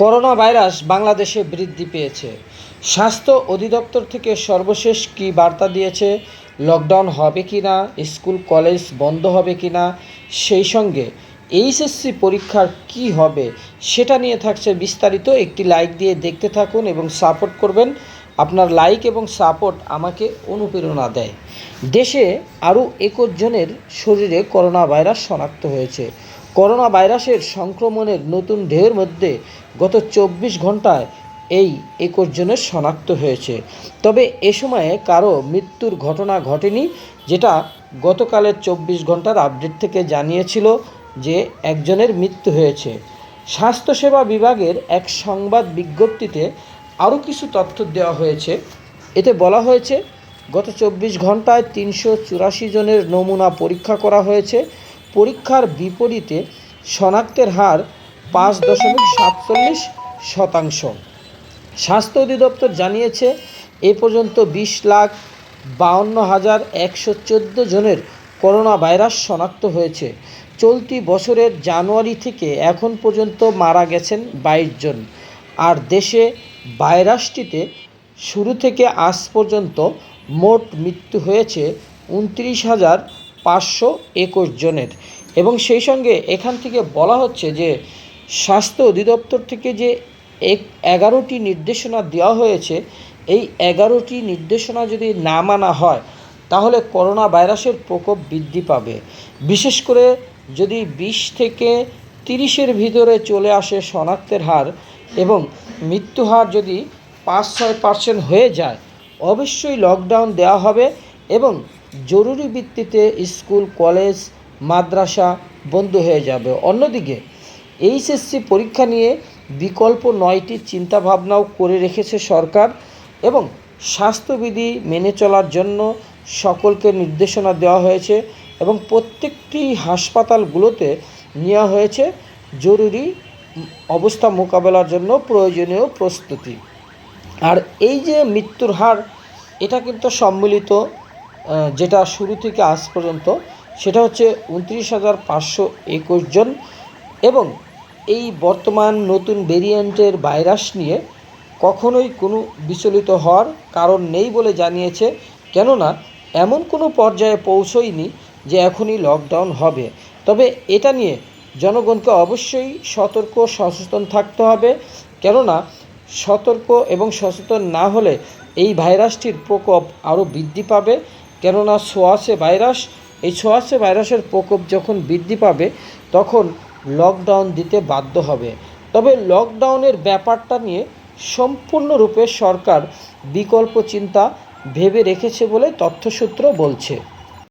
Corona virus বাংলাদেশে বৃদ্ধি পেয়েছে। স্বাস্থ্য অধিদপ্তর থেকে সর্বশেষ কী বার্তা দিয়েছে? লকডাউন হবে কি না স্কুল, কলেজ বন্ধ হবে কি না সেই সঙ্গে এইচএসসি পরীক্ষার কি হবে? সেটা নিয়ে থাকছে বিস্তারিত। একটি লাইক দিয়ে দেখতে থাকুন এবং সাপোর্ট করবেন। আপনার লাইক এবং সাপোর্ট আমাকে অনুপ্রেরণা দেয়। দেশে আরও একুশ জনের শরীরে করোনা ভাইরাস শনাক্ত হয়েছে। করোনা ভাইরাসের সংক্রমণের নতুন ঢেউয়ের মধ্যে গত চব্বিশ ঘন্টায় এই একুশ জনের শনাক্ত হয়েছে। তবে এ সময়ে কারও মৃত্যুর ঘটনা ঘটেনি, যেটা গতকালের চব্বিশ ঘণ্টার আপডেট থেকে জানিয়েছিল যে একজনের মৃত্যু হয়েছে। স্বাস্থ্যসেবা বিভাগের এক সংবাদ বিজ্ঞপ্তিতে আরও কিছু তথ্য দেওয়া হয়েছে। এতে বলা হয়েছে, গত চব্বিশ ঘন্টায় তিনশো চুরাশি জনের নমুনা পরীক্ষা করা হয়েছে। পরীক্ষার বিপরীতে শনাক্তের হার পাঁচ দশমিক সাতচল্লিশ শতাংশ। স্বাস্থ্য অধিদপ্তর জানিয়েছে, এ পর্যন্ত বিশ লাখ বাউন্ন হাজার একশো চোদ্দ জনের করোনা ভাইরাস শনাক্ত হয়েছে। চলতি বছরের জানুয়ারি থেকে এখন পর্যন্ত মারা গেছেন বাইশ জন। আর দেশে ভাইরাসটিতে শুরু থেকে আজ পর্যন্ত মোট মৃত্যু হয়েছে উনত্রিশ হাজার পাঁচশো একুশ জনের। এবং সেই সঙ্গে এখান থেকে বলা হচ্ছে যে, স্বাস্থ্য অধিদপ্তর থেকে যে এক এগারোটি নির্দেশনা দেওয়া হয়েছে, এই এগারোটি নির্দেশনা যদি না মানা হয়, তাহলে করোনা ভাইরাসের প্রকোপ বৃদ্ধি পাবে। বিশেষ করে যদি বিশ থেকে তিরিশের ভিতরে চলে আসে শনাক্তের হার এবং মৃত্যু হার যদি পাঁচ ছয় পার্সেন্ট হয়ে যায়, অবশ্যই লকডাউন দেওয়া হবে এবং জরুরি ভিত্তিতে স্কুল, কলেজ, মাদ্রাসা বন্ধ হয়ে যাবে। অন্যদিকে, এইচএসসি পরীক্ষা নিয়ে বিকল্প নয়টি চিন্তাভাবনাও করে রেখেছে সরকার এবং স্বাস্থ্যবিধি মেনে চলার জন্য সকলকে নির্দেশনা দেওয়া হয়েছে এবং প্রত্যেকটি হাসপাতালগুলোতে নেওয়া হয়েছে জরুরি অবস্থা মোকাবেলার জন্য প্রয়োজনীয় প্রস্তুতি। আর এই যে মৃত্যুর হার, এটা কিন্তু সম্মিলিত যেটা শুরু থেকে আজ পর্যন্ত, সেটা হচ্ছে উনত্রিশ হাজার পাঁচশো একুশ জন এবং এই বর্তমান নতুন ভেরিয়েন্টের ভাইরাস নিয়ে কখনোই কোনো বিচলিত হওয়ার কারণ নেই বলে জানিয়েছে, কেননা এমন কোনো পর্যায়ে পৌঁছয়নি যে এখনই লকডাউন হবে। তবে এটা নিয়ে জনগণকে অবশ্যই সতর্ক সচেতন থাকতে হবে, কেননা সতর্ক এবং সচেতন না হলে এই ভাইরাসটির প্রকোপ আরও বৃদ্ধি পাবে। কেননা সোয়াশে ভাইরাস, এই সোয়াশে ভাইরাসের প্রকোপ যখন বৃদ্ধি পাবে, তখন লকডাউন দিতে বাধ্য হবে। তবে লকডাউনের ব্যাপারটা নিয়ে সম্পূর্ণরূপে সরকার বিকল্প চিন্তা ভেবে রেখেছে বলে তথ্যসূত্র বলছে।